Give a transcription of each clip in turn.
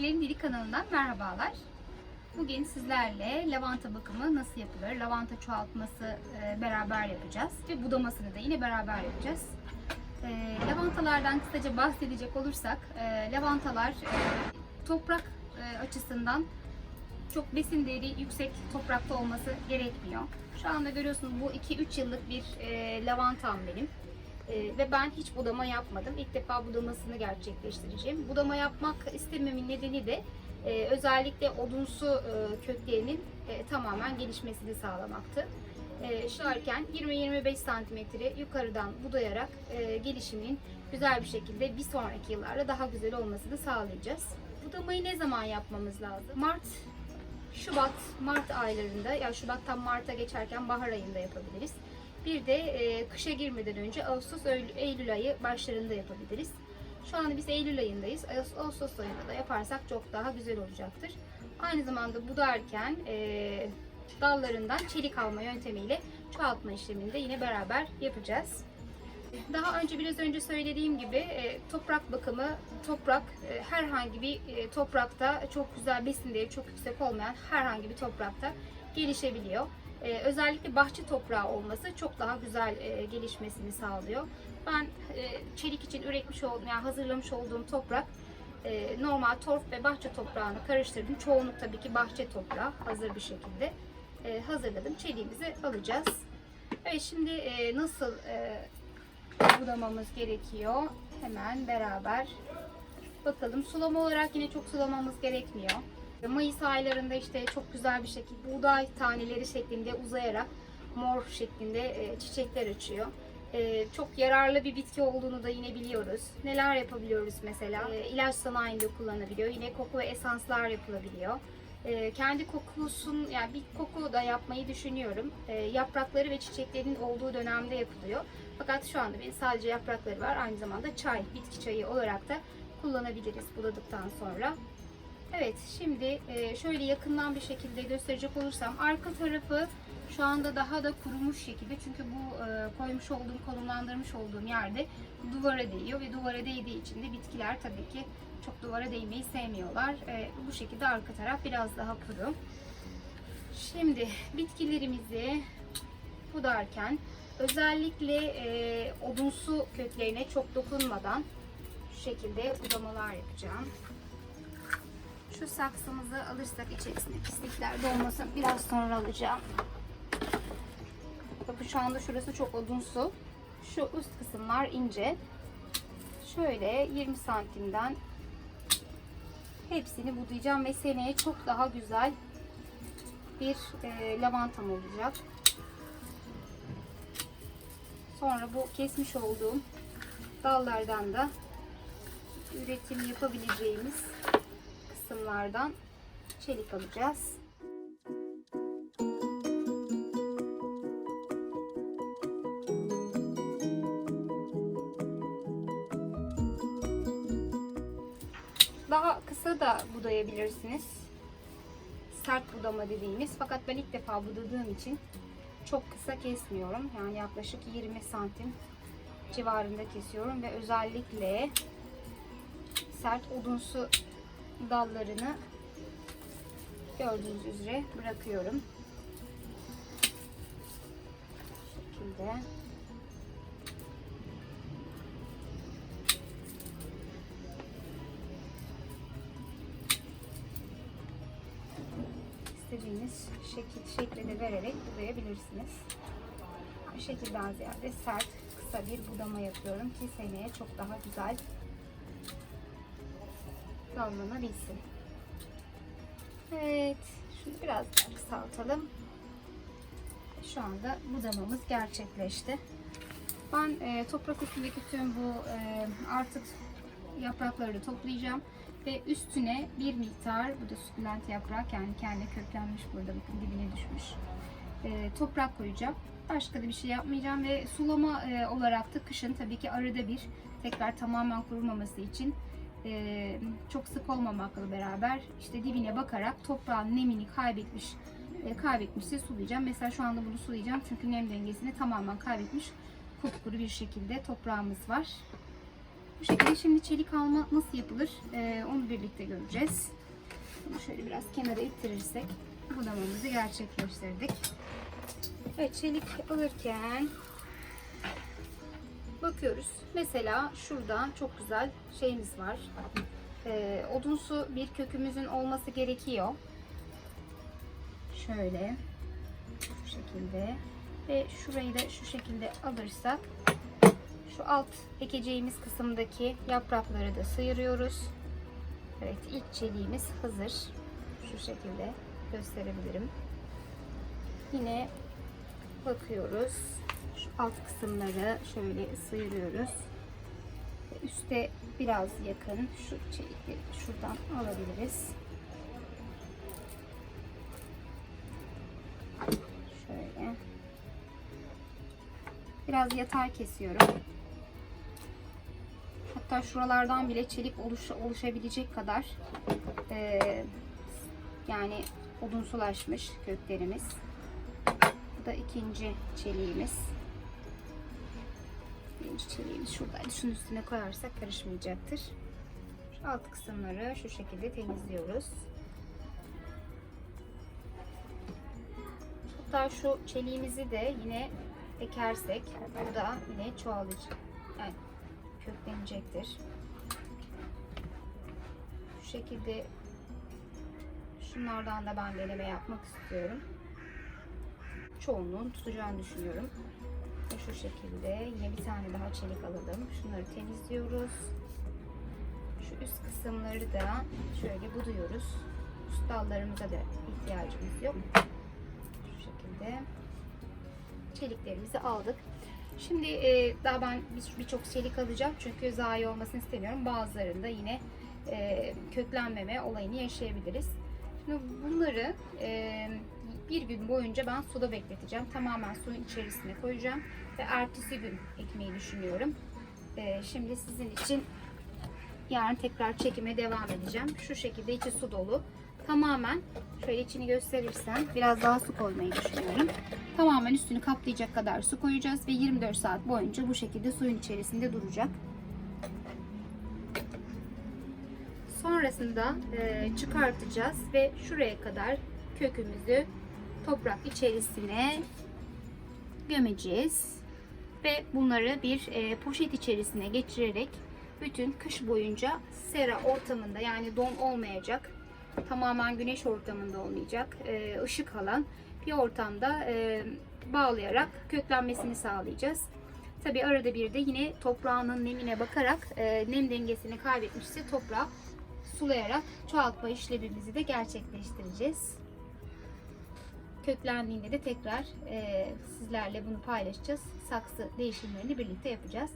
Bitkilerin Dili kanalından merhabalar. Bugün sizlerle lavanta bakımı nasıl yapılır, lavanta çoğaltması e, beraber yapacağız ve budamasını da yine beraber yapacağız. E, lavantalardan kısaca bahsedecek olursak, e, lavantalar toprak açısından çok besin değeri yüksek toprakta olması gerekmiyor. Şu anda görüyorsunuz bu 2-3 yıllık bir lavantam benim. Ee, ve ben hiç budama yapmadım. İlk defa budamasını gerçekleştireceğim. Budama yapmak istememin nedeni de e, özellikle odunsu e, köklerinin e, tamamen gelişmesini sağlamaktı. E, şarken 20-25 santimetre yukarıdan budayarak e, gelişiminin güzel bir şekilde bir sonraki yıllarda daha güzel olmasını sağlayacağız. Budamayı ne zaman yapmamız lazım? Mart Şubat, Mart aylarında, ya Şubat'tan Mart'a geçerken bahar ayında yapabiliriz. Bir de e, kışa girmeden önce Ağustos, Eylül, ayı başlarında yapabiliriz. Şu anda biz Eylül ayındayız. Ağustos ayında da yaparsak çok daha güzel olacaktır. Aynı zamanda budarken e, dallarından çelik alma yöntemiyle çoğaltma işlemini de yine beraber yapacağız. Daha önce biraz önce söylediğim gibi e, toprak bakımı, toprak e, herhangi bir e, toprakta çok güzel besin değeri çok yüksek olmayan herhangi bir toprakta gelişebiliyor. E, özellikle bahçe toprağı olması çok daha güzel e, gelişmesini sağlıyor. Ben e, çelik için üretmiş olduğum, yani hazırlamış olduğum toprak e, normal torf ve bahçe toprağını karıştırdım. Çoğunluk tabii ki bahçe toprağı hazır bir şekilde e, hazırladım. Çeliğimizi alacağız. Evet şimdi e, nasıl e, budamamız gerekiyor. Hemen beraber bakalım. Sulama olarak yine çok sulamamız gerekmiyor. Mayıs aylarında işte çok güzel bir şekilde buğday taneleri şeklinde uzayarak mor şeklinde e, çiçekler açıyor. E, çok yararlı bir bitki olduğunu da yine biliyoruz. Neler yapabiliyoruz mesela? E, ilaç sanayinde kullanılabiliyor. Yine koku ve esanslar yapılabiliyor. E, kendi kokusun yani bir koku da yapmayı düşünüyorum. E, yaprakları ve çiçeklerin olduğu dönemde yapılıyor. Fakat şu anda benim sadece yaprakları var. Aynı zamanda çay, bitki çayı olarak da kullanabiliriz buladıktan sonra. Evet şimdi e, şöyle yakından bir şekilde gösterecek olursam arka tarafı şu anda daha da kurumuş şekilde çünkü bu e, koymuş olduğum konumlandırmış olduğum yerde duvara değiyor ve duvara değdiği için de bitkiler tabii ki çok duvara değmeyi sevmiyorlar. E, bu şekilde arka taraf biraz daha kuru. Şimdi bitkilerimizi budarken özellikle odunsu köklerine çok dokunmadan şu şekilde budamalar yapacağım. Şu saksımızı alırsak içerisinde pislikler de olmasın. Biraz sonra alacağım. Bakın şu anda şurası çok odunsu. Şu üst kısımlar ince. Şöyle 20 santimden hepsini budayacağım ve seneye çok daha güzel bir e, lavantam olacak. Sonra bu kesmiş olduğum dallardan da üretim yapabileceğimiz kısımlardan çelik alacağız. Daha kısa da budayabilirsiniz. Sert budama dediğimiz. Fakat ben ilk defa budadığım için çok kısa kesmiyorum. Yani yaklaşık 20 santim civarında kesiyorum ve özellikle sert odunsu dallarını gördüğünüz üzere bırakıyorum. Bu şekilde. istediğiniz şekil şekle de vererek budayabilirsiniz. Bu şekilden ziyade sert, kısa bir budama yapıyorum ki seneye çok daha güzel dallanabilsin. Evet, şunu biraz daha kısaltalım. Şu anda budamamız gerçekleşti. Ben e, toprak üstündeki tüm bu e, artık yaprakları toplayacağım ve üstüne bir miktar bu da sukulent yaprak yani kendi köklenmiş burada bakın dibine düşmüş e, toprak koyacağım başka da bir şey yapmayacağım ve sulama e, olarak da kışın tabii ki arada bir tekrar tamamen kurumaması için e, çok sık olmamakla beraber işte dibine bakarak toprağın nemini kaybetmiş e, kaybetmişse sulayacağım mesela şu anda bunu sulayacağım çünkü nem dengesini tamamen kaybetmiş kupkuru bir şekilde toprağımız var Bu şekilde şimdi çelik alma nasıl yapılır ee, onu birlikte göreceğiz. Bunu şöyle biraz kenara ittirirsek budamamızı gerçekleştirdik. Evet çelik alırken bakıyoruz. Mesela şurada çok güzel şeyimiz var. Ee, odunsu bir kökümüzün olması gerekiyor. Şöyle şu şekilde ve şurayı da şu şekilde alırsak şu alt ekeceğimiz kısımdaki yaprakları da sıyırıyoruz. Evet ilk çeliğimiz hazır. Şu şekilde gösterebilirim. Yine bakıyoruz. Şu alt kısımları şöyle sıyırıyoruz. Üste biraz yakın şu çelikleri şuradan alabiliriz. Şöyle. Biraz yatay kesiyorum. Hatta şuralardan bile çelik oluş, oluşabilecek kadar eee, yani odunsulaşmış köklerimiz. Bu da ikinci çeliğimiz. Birinci çeliğimiz şuradaydı. Şunun üstüne koyarsak karışmayacaktır. Şu alt kısımları şu şekilde temizliyoruz. Hatta şu çeliğimizi de yine ekersek bu da yine çoğalacak. Yani köklenecektir. Şu şekilde şunlardan da ben deneme yapmak istiyorum. Çoğunluğun tutacağını düşünüyorum. Şu şekilde yine bir tane daha çelik alalım. Şunları temizliyoruz. Şu üst kısımları da şöyle buduyoruz. Üst dallarımıza da ihtiyacımız yok. Şu şekilde çeliklerimizi aldık. Şimdi e, daha ben bir- birçok çelik alacağım çünkü zayi olmasını istemiyorum. Bazılarında yine e, köklenmeme olayını yaşayabiliriz. Şimdi bunları e, bir gün boyunca ben suda bekleteceğim. Tamamen suyun içerisine koyacağım ve ertesi gün ekmeği düşünüyorum. E, şimdi sizin için yarın tekrar çekime devam edeceğim. Şu şekilde içi su dolu. Tamamen şöyle içini gösterirsem biraz daha su koymayı düşünüyorum. Tamamen üstünü kaplayacak kadar su koyacağız ve 24 saat boyunca bu şekilde suyun içerisinde duracak. Sonrasında e, çıkartacağız ve şuraya kadar kökümüzü toprak içerisine gömeceğiz. Ve bunları bir e, poşet içerisine geçirerek bütün kış boyunca sera ortamında yani don olmayacak, tamamen güneş ortamında olmayacak, e, ışık alan bir ortamda e, bağlayarak köklenmesini sağlayacağız. Tabi arada bir de yine toprağının nemine bakarak nem dengesini kaybetmişse toprağı sulayarak çoğaltma işlemimizi de gerçekleştireceğiz. Köklendiğinde de tekrar e, sizlerle bunu paylaşacağız. Saksı değişimlerini birlikte yapacağız.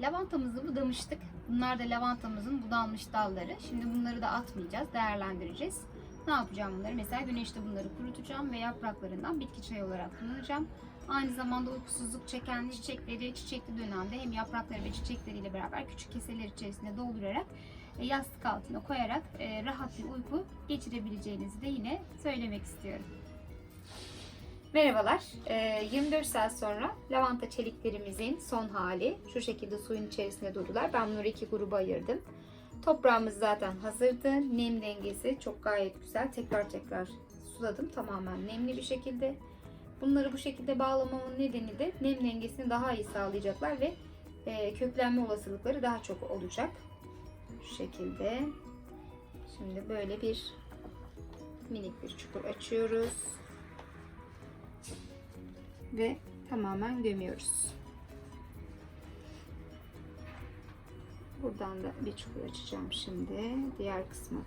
Lavantamızı budamıştık. Bunlar da lavantamızın budanmış dalları. Şimdi bunları da atmayacağız, değerlendireceğiz. Ne yapacağım bunları? Mesela güneşte bunları kurutacağım ve yapraklarından bitki çayı olarak kullanacağım. Aynı zamanda uykusuzluk çeken çiçekleri çiçekli dönemde hem yaprakları ve çiçekleriyle beraber küçük keseler içerisinde doldurarak yastık altına koyarak e, rahat bir uyku geçirebileceğinizi de yine söylemek istiyorum. Merhabalar. E, 24 saat sonra lavanta çeliklerimizin son hali. Şu şekilde suyun içerisinde durdular. Ben bunları iki gruba ayırdım. Toprağımız zaten hazırdı. Nem dengesi çok gayet güzel. Tekrar tekrar suladım. Tamamen nemli bir şekilde. Bunları bu şekilde bağlamamın nedeni de nem dengesini daha iyi sağlayacaklar ve e, köklenme olasılıkları daha çok olacak. Şekilde. Şimdi böyle bir minik bir çukur açıyoruz. Ve tamamen gömüyoruz. Buradan da bir çukur açacağım şimdi. Diğer kısma.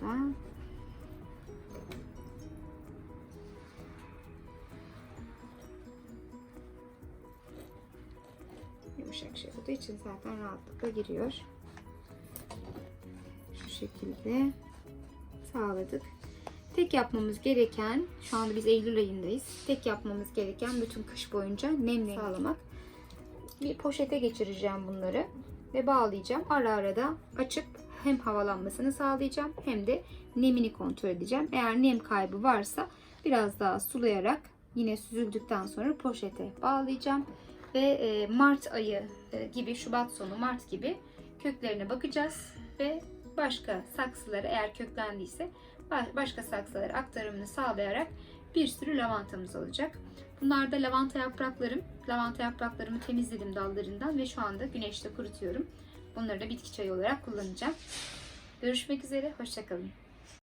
Yumuşak şey olduğu için zaten rahatlıkla giriyor. Şekilde sağladık. Tek yapmamız gereken, şu anda biz Eylül ayındayız. Tek yapmamız gereken bütün kış boyunca nemli sağlamak. Bir poşete geçireceğim bunları ve bağlayacağım. Ara ara da açıp hem havalanmasını sağlayacağım hem de nemini kontrol edeceğim. Eğer nem kaybı varsa biraz daha sulayarak yine süzüldükten sonra poşete bağlayacağım. ve e, Mart ayı e, gibi, Şubat sonu, Mart gibi köklerine bakacağız ve başka saksılara eğer köklendiyse ba- başka saksılara aktarımını sağlayarak bir sürü lavantamız olacak. Bunlar da lavanta yapraklarım. Lavanta yapraklarımı temizledim dallarından ve şu anda güneşte kurutuyorum. Bunları da bitki çayı olarak kullanacağım. Görüşmek üzere, hoşçakalın.